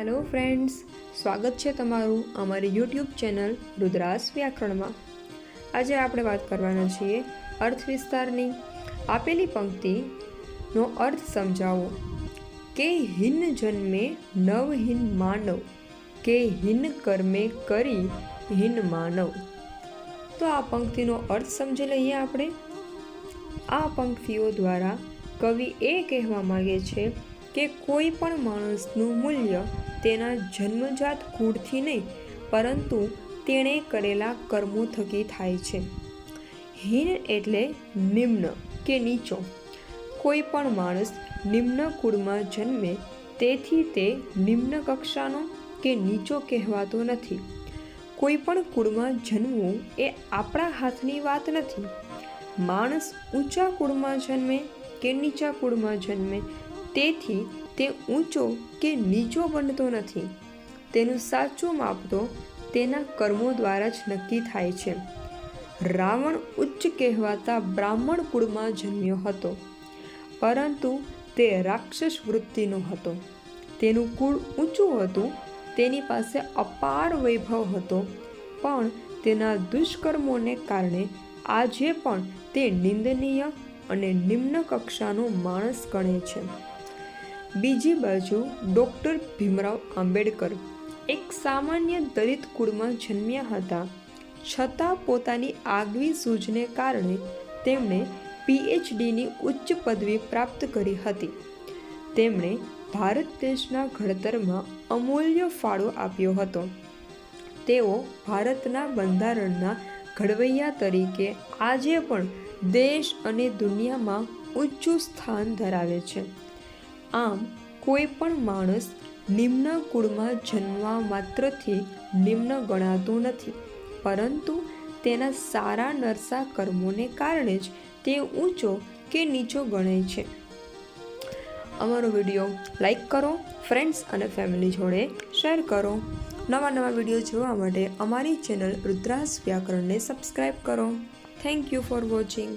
Hello friends, સ્વાગત છે તમારું અમારી યુટ્યુબ ચેનલ રુદ્રાસ વ્યાકરણમાં. આજે આપણે વાત કરવાના છીએ અર્થ વિસ્તારની. આપેલી પંક્તિનો અર્થ સમજાવો. કે હિન જન્મે નવહીન માનવ. કે હિન કર્મે કરી હિન માનવ. તો આ પંક્તિનો અર્થ સમજી લઈએ આપણે. આ પંક્તિઓ દ્વારા કવિ એ કહેવા માગે છે કે કોઈ પણ માણસનું મૂલ્ય તેના જન્મજાત કુળથી નહીં, પરંતુ તેણે કરેલા કર્મો થકી થાય છે. હીન એટલે નિમ્ન કે નીચો. કોઈ પણ માણસ નિમ્ન કુળમાં જન્મે, તેથી તે નિમ્ન કક્ષાનો કે નીચો કહેવાતો નથી. કોઈ પણ કુળમાં જન્મવું એ આપણા હાથની વાત નથી. માણસ ઊંચા કુળમાં જન્મે કે નીચા કુળમાં જન્મે તેથી તે ઊંચો કે નીચો બનતો નથી. તેનું સાચું માપ તો તેના કર્મો દ્વારા જ નક્કી થાય છે. રાવણ ઉચ્ચ કહેવાતા બ્રાહ્મણ કુળમાં જન્મ્યો હતો, પરંતુ તે રાક્ષસ વૃત્તિનો હતો. તેનું કુળ ઊંચું હતું, તેની પાસે અપાર વૈભવ હતો, પણ તેના દુષ્કર્મોને કારણે આજે પણ તે નિંદનીય અને નિમ્ન કક્ષાનો માણસ ગણે છે. બીજી બાજુ ડૉક્ટર ભીમરાવ આંબેડકર એક સામાન્ય દલિત કુળમાં જન્મ્યા હતા. છતાં પોતાની આગવી સૂઝને કારણે તેમણે પીએચડીની ઉચ્ચ પદવી પ્રાપ્ત કરી હતી. તેમણે ભારત દેશના ઘડતરમાં અમૂલ્ય ફાળો આપ્યો હતો. તેઓ ભારતના બંધારણના ઘડવૈયા તરીકે આજે પણ દેશ અને દુનિયામાં ઊંચું સ્થાન ધરાવે છે. આમ, કોઈ પણ માણસ નિમ્ન કુળમાં જન્મવા માત્રથી નિમ્ન ગણાતો નથી, પરંતુ તેના સારા નરસા કર્મોને કારણે જ તે ઊંચો કે નીચો ગણાય છે. અમારો વીડિયો લાઈક કરો, ફ્રેન્ડ્સ અને ફેમિલી જોડે શેર કરો. નવા નવા વીડિયો જોવા માટે અમારી ચેનલ રુદ્રાસ વ્યાકરણને સબસ્ક્રાઈબ કરો. Thank you for watching.